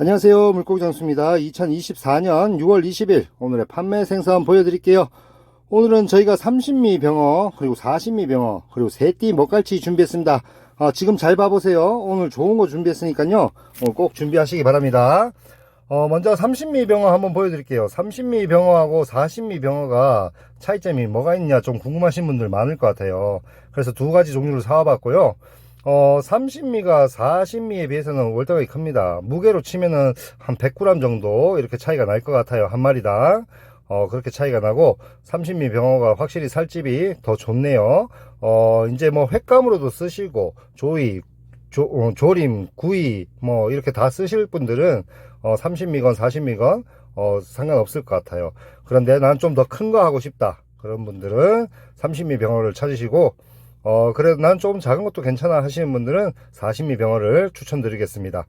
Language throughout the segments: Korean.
안녕하세요. 물고기 장수입니다. 2024년 6월 20일 오늘의 판매 생산 보여드릴게요. 오늘은 저희가 30미 병어 그리고 40미 병어 그리고 새띠 먹갈치 준비했습니다. 아, 지금 잘 봐보세요. 오늘 좋은 거 준비했으니까요. 꼭 준비하시기 바랍니다. 어, 먼저 30미 병어 한번 보여드릴게요. 30미 병어하고 40미 병어가 차이점이 뭐가 있냐 좀 궁금하신 분들 많을 것 같아요. 그래서 두 가지 종류를 사와봤고요 어, 30미가 40미에 비해서는 월등하게 큽니다. 무게로 치면은 한 100g 정도 이렇게 차이가 날 것 같아요. 한 마리당. 어, 그렇게 차이가 나고 30미 병어가 확실히 살집이 더 좋네요. 어, 이제 뭐 횟감으로도 쓰시고 조이, 조, 어, 조림, 구이 뭐 이렇게 다 쓰실 분들은 어, 30미건 40미건 어, 상관없을 것 같아요. 그런데 난 좀 더 큰 거 하고 싶다. 그런 분들은 30미 병어를 찾으시고 어, 그래도 난 조금 작은 것도 괜찮아 하시는 분들은 40미 병어를 추천드리겠습니다.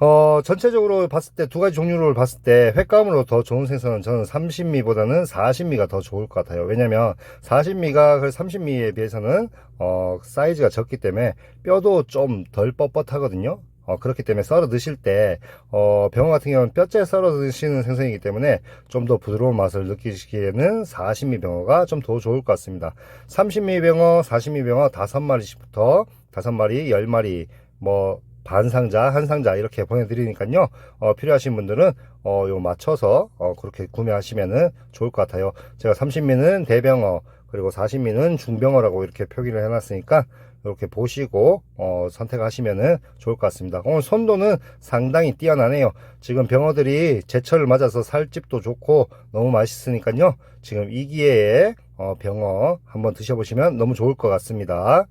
어, 전체적으로 봤을 때 두 가지 종류를 봤을 때 횟감으로 더 좋은 생선은 저는 30미보다는 40미가 더 좋을 것 같아요. 왜냐면 40미가 그 30미에 비해서는 어, 사이즈가 적기 때문에 뼈도 좀 덜 뻣뻣하거든요. 어, 그렇기 때문에 썰어 드실 때, 어, 병어 같은 경우는 뼈째 썰어 드시는 생선이기 때문에 좀 더 부드러운 맛을 느끼시기에는 40미 병어가 좀 더 좋을 것 같습니다. 30미 병어, 40미 병어 5마리씩부터 5마리, 10마리, 뭐, 반 상자, 한 상자 이렇게 보내드리니까요. 어, 필요하신 분들은 어, 요 맞춰서 어, 그렇게 구매하시면은 좋을 것 같아요. 제가 30미는 대병어, 그리고 40미는 중병어라고 이렇게 표기를 해놨으니까 이렇게 보시고 어, 선택하시면은 좋을 것 같습니다. 오늘 선도는 상당히 뛰어나네요. 지금 병어들이 제철을 맞아서 살집도 좋고 너무 맛있으니까요. 지금 이 기회에 어, 병어 한번 드셔보시면 너무 좋을 것 같습니다.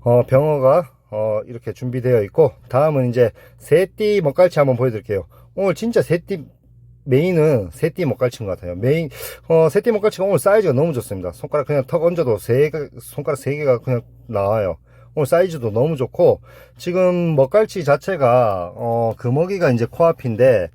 어, 병어가 어, 이렇게 준비되어 있고 다음은 이제 새띠 먹갈치 한번 보여드릴게요. 오늘 진짜 새띠 메인은 새띠 먹갈치인 것 같아요. 메인, 어, 새띠 먹갈치가 오늘 사이즈가 너무 좋습니다. 손가락 그냥 턱 얹어도 세 개, 손가락 세 개가 그냥 나와요. 오늘 사이즈도 너무 좋고, 지금 먹갈치 자체가, 어, 그 먹이가 이제 코앞인데,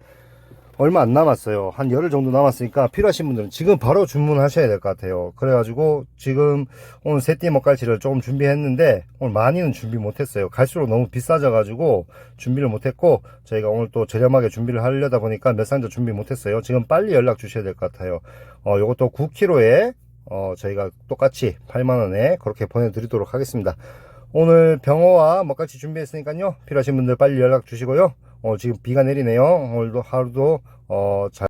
얼마 안 남았어요. 한 열흘 정도 남았으니까 필요하신 분들은 지금 바로 주문하셔야 될 것 같아요. 그래가지고 지금 오늘 새띠 먹갈치를 조금 준비했는데 오늘 많이는 준비 못했어요. 갈수록 너무 비싸져가지고 준비를 못했고 저희가 오늘 또 저렴하게 준비를 하려다 보니까 몇 상자 준비 못했어요. 지금 빨리 연락 주셔야 될 것 같아요. 어, 요것도 9kg에 어, 저희가 똑같이 8만원에 그렇게 보내드리도록 하겠습니다. 오늘 병어와 먹갈치 준비했으니까요. 필요하신 분들 빨리 연락 주시고요. 어, 지금 비가 내리네요. 오늘도 하루도 어, 잘